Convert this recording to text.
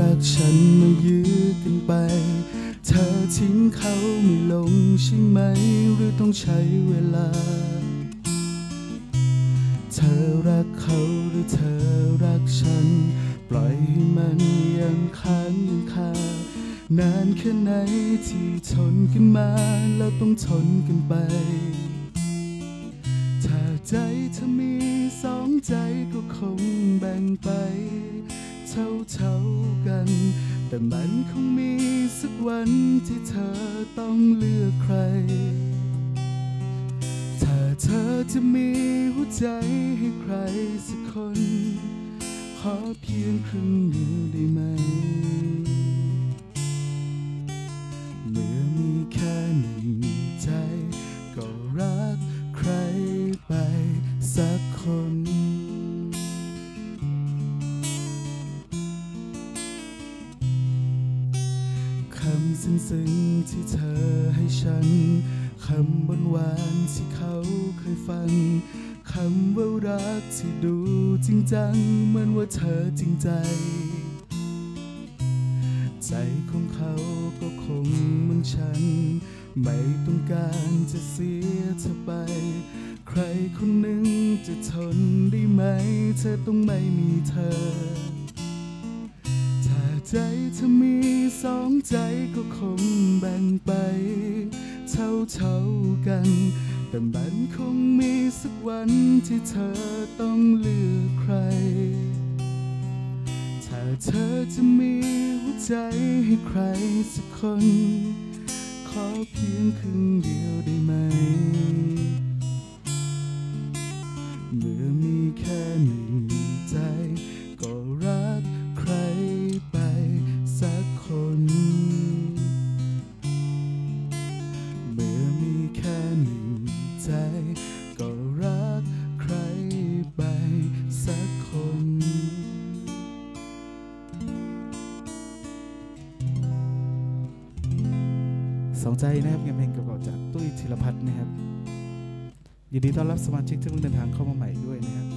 รักฉันมายืดอกันไป เธอทิ้งเขาไม่ลงใช่ไหม หรือต้องใช้เวลา เธอรักเขาหรือเธอรักฉัน ปล่อยให้มันยังค้างยังคานานแค่ไหนที่ทนกันมา แล้วต้องทนกันไป ถ้าใจเธอมีสองใจก็คงแบ่งไป เท่าเท่ากัน แต่มันคงมีสักวันที่เธอต้องเลือกใคร ถ้าเธอจะมีหัวใจให้ใครสักคน ขอเพียงครึ่งเดียวได้ไหมำซึ้งๆที่เธอให้ฉัน คำบนหวานที่เขาเคยฟัง คำว่ารักที่ดูจริงจังเหมือนว่าเธอจริงใจ ใจของเขาก็คงเหมือนฉัน ไม่ต้องการจะเสียเธอไป ใครคนหนึ่งจะทนได้ไหม เธอต้องไม่มีเธอ ใจเธอมีสองใจก็คงแบ่งไปเท่าเท่ากัน แต่มันคงมีสักวันที่เธอต้องเลือกใคร ถ้าเธอจะมีหัวใจให้ใครสักคน ขอเพียงครึ่งเดียวได้ไหม สองใจนะครับงานเพลงเก่าๆจากตุ้ยธีรพัฒน์นะครับยินดีต้อนรับสมาชิกที่เพิ่งเดินทางเข้ามาใหม่ด้วยนะครับ